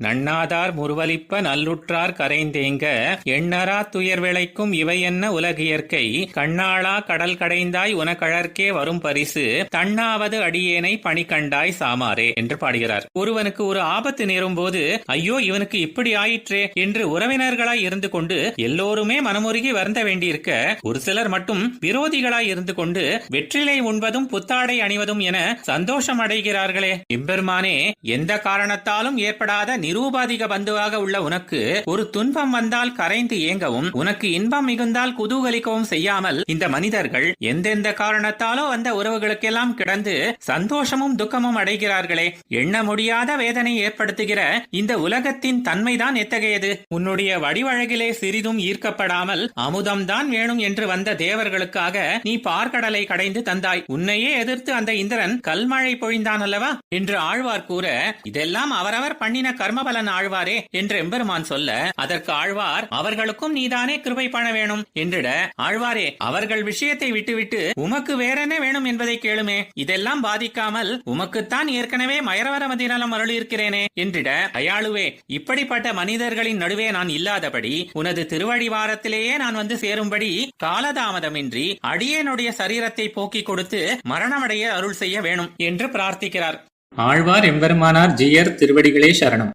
நன்னாதார் முருவலிப்ப நல்லுற்றார் கரைந்தேங்க எண்ணரா துயர் விளைக்கும் இவை என்ன உலகியற்கை? கண்ணாளா கடல் கடைந்தாய் உனக்கழற்கே வரும் பரிசு தன்னாவது அடியேனை பணி கண்டாய் சாமாரே என்று பாடுகிறார். ஒருவனுக்கு ஒரு ஆபத்து நேரும் போது ஐயோ இவனுக்கு இப்படி ஆயிற்றே என்று உறவினர்களாய் இருந்து கொண்டு எல்லோருமே மனமுருகி வருந்த வேண்டியிருக்க ஒரு சிலர் மட்டும் விரோதிகளாய் இருந்து கொண்டு வெற்றிலை உண்பதும் புத்தாடை அணிவதும் என சந்தோஷம் அடைகிறார்களே. எம்பெருமானே எந்த காரணத்தாலும் ஏற்படாத நிரூபாதிக பந்துவாக உள்ள உனக்கு ஒரு துன்பம் வந்தால் கரைந்து ஏங்கவும் உனக்கு இன்பம் மிகுந்தால் குதூகலிக்கவும் செய்யாமல் இந்த மனிதர்கள் எந்தெந்த காரணத்தாலோ அந்த உறவுகளுக்கெல்லாம் கிடந்து சந்தோஷமும் துக்கமும் அடைகிறார்களே. எண்ண முடியாத வேதனை ஏற்படுத்துகிற இந்த உலகத்தின் தன்மைதான் எத்தகையது? உன்னுடைய வடிவழகிலே சிறிதும் ஈர்க்கப்படாமல் அமுதம்தான் வேணும் என்று வந்த தேவர்களுக்காக நீ பார்க்கடலை கடைந்து தந்தாய். உன்னையே எதிர்த்து அந்த இந்திரன் கல்மழை பொழிந்தான் அல்லவா? என்று ஆழ்வார் கூற இதெல்லாம் அவரவர் பண்ணின கர்மபலன் ஆழ்வாரே என்று எம்பெருமான் சொல்ல அதற்கு ஆழ்வார் அவர்களுக்கும் நீதானே கிருபை பண்ண வேணும்? என்றிட ஆழ்வாரே அவர்கள் விஷயத்தை விட்டுவிட்டு உமக்கு வேறென்ன வேணும் என்பதை கேளுமே. இதெல்லாம் பாதிக்காமல் உமக்குத்தான் ஏற்கனவே மயரவரமதி நலம் அருளியிருக்கிறேனே. என்றிட அயாளுவே இப்படிப்பட்ட மனிதர்களின் நடுவே நான் இல்லாதபடி உனது திருவடிவாரத்திலேயே நான் வந்து சேரும்படி காலதாமதமின்றி அடியேனுடைய சரீரத்தை போக்கிக் கொடுத்து மரணமடைய அருள் செய்ய வேணும் என்று பிரார்த்திக்கிறார். ஆழ்வார் எம்பெருமானார் ஜியர் திருவடிகளே சரணம்.